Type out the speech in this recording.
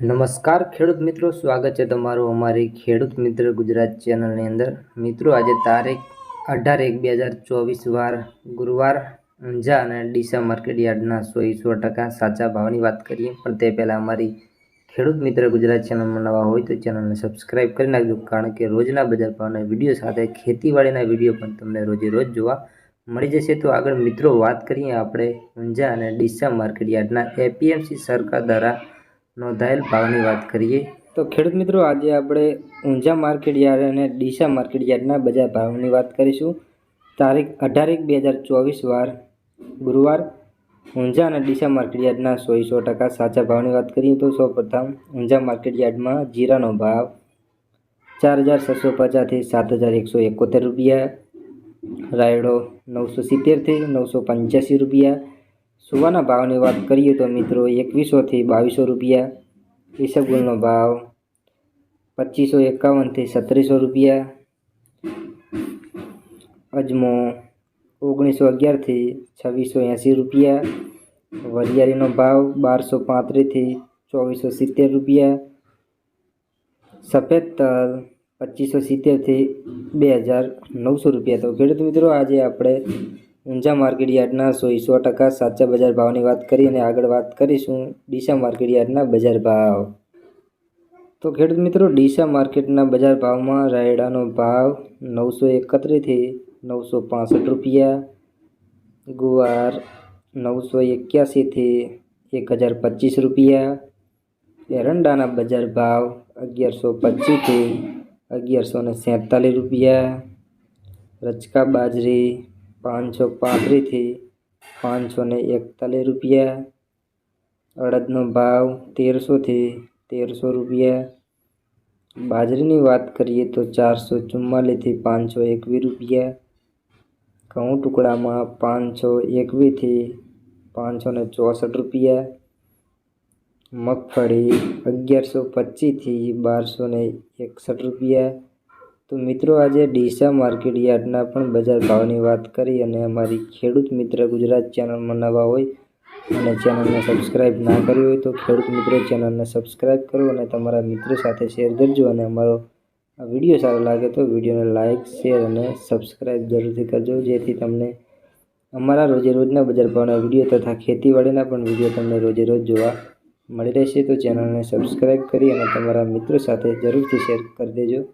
નમસ્કાર ખેડૂત મિત્રો, સ્વાગત છે તમારું અમારી ખેડૂત મિત્ર ગુજરાત ચેનલની અંદર. મિત્રો, આજે તારીખ અઢાર એક બે હજાર ચોવીસ વાર ગુરુવાર, ઊંઝા અને ડીસા માર્કેટ યાર્ડના સો સો ટકા સાચા ભાવની વાત કરીએ. પણ તે પહેલાં અમારી ખેડૂત મિત્ર ગુજરાત ચેનલમાં નવા હોય તો ચેનલને સબસ્ક્રાઈબ કરી નાખજો, કારણ કે રોજના બજાર ભાવના વીડિયો સાથે ખેતીવાડીના વીડિયો પણ તમને રોજે રોજ જોવા મળી જશે. તો આગળ મિત્રો વાત કરીએ આપણે ઊંઝા અને ડીસા માર્કેટ યાર્ડના એપીએમસી સરકાર દ્વારા નોંધાયેલ ભાવની વાત કરીએ. તો ખેડૂત મિત્રો, આજે આપણે ઊંઝા માર્કેટ યાર્ડ અને ડીસા માર્કેટ યાર્ડના બજાર ભાવની વાત કરીશું. તારીખ અઢાર એક બે હજાર ચોવીસ વાર, ગુરુવાર, ઊંઝા અને ડીસા માર્કેટ યાર્ડના સો સો ટકા સાચા ભાવની વાત કરીએ તો સૌ પ્રથમ ઊંઝા માર્કેટ યાર્ડમાં જીરાનો ભાવ ચાર હજાર છસો પચાસથી સાત હજાર એકસો એકોતેર રૂપિયા, રાયડો નવસો સિત્તેરથી નવસો પંચ્યાસી રૂપિયા સુવાના ભાવની વાત કરીએ તો મિત્રો એકવીસોથી બાવીસો રૂપિયા, ઈસબગુલનો ભાવ પચીસો એકાવનથી સત્રીસો રૂપિયા, અજમો ઓગણીસો અગિયારથી છવ્વીસો એંસી રૂપિયા, વરિયાળીનો ભાવ બારસો પાંત્રીસથી ચોવીસો સિત્તેર રૂપિયા, સફેદ તલ પચીસો સિત્તેરથી બે હજાર નવસો રૂપિયા. તો ખેડૂત મિત્રો, આજે આપણે ઊંઝા માર્કેટ યાર્ડના સો ટકા સાચા બજાર ભાવની વાત કરી અને આગળ વાત કરીશું ડીસા માર્કેટ યાર્ડના બજાર ભાવ. તો ખેડૂત મિત્રો, ડીસા માર્કેટના બજાર ભાવમાં રાયડાનો ભાવ નવસો એકત્રીસથી નવસો પાસઠ રૂપિયા, ગુવાર નવસો એક્યાસીથી એક હજાર પચીસ રૂપિયા, એરંડાના બજાર ભાવ અગિયારસો પચીસથી અગિયારસો ને સેંતાલીસ રૂપિયા રચકા બાજરી પાંચસો પાંત્રીસથી પાંચસો ને એકતાલીસ રૂપિયા. અડદનો ભાવ તેરસોથી તેરસો રૂપિયા. બાજરીની વાત કરીએ તો ચારસો ચુમ્માલીસથી પાંચસો એકવીસ રૂપિયા. ઘઉં ટુકડામાં પાંચસો એકવીસથી પાંચસો ને ચોસઠ રૂપિયા. મગફળી અગિયારસો પચીસથી બારસો ને એકસઠ રૂપિયા. તો મિત્રો, આજે ડીસા માર્કેટ યાર્ડના પણ બજાર ભાવની વાત કરી અને અમારી ખેડૂત મિત્ર ગુજરાત ચેનલમાં નવા હોય અને ચેનલને સબસ્ક્રાઈબ ના કરી હોય તો ખેડૂત મિત્રો ચેનલને સબસ્ક્રાઈબ કરો અને તમારા મિત્રો સાથે શેર કરજો અને અમારો આ વીડિયો સારો લાગે તો વિડીયોને લાઇક, શેર અને સબસ્ક્રાઈબ જરૂરથી કરજો. જેથી તમને અમારા રોજે રોજના બજાર ભાવના વીડિયો તથા ખેતીવાડીના પણ વીડિયો તમને રોજે રોજ જોવા મળી રહેશે. તો ચેનલને સબસ્ક્રાઈબ કરી અને તમારા મિત્રો સાથે જરૂરથી શેર કરી દેજો.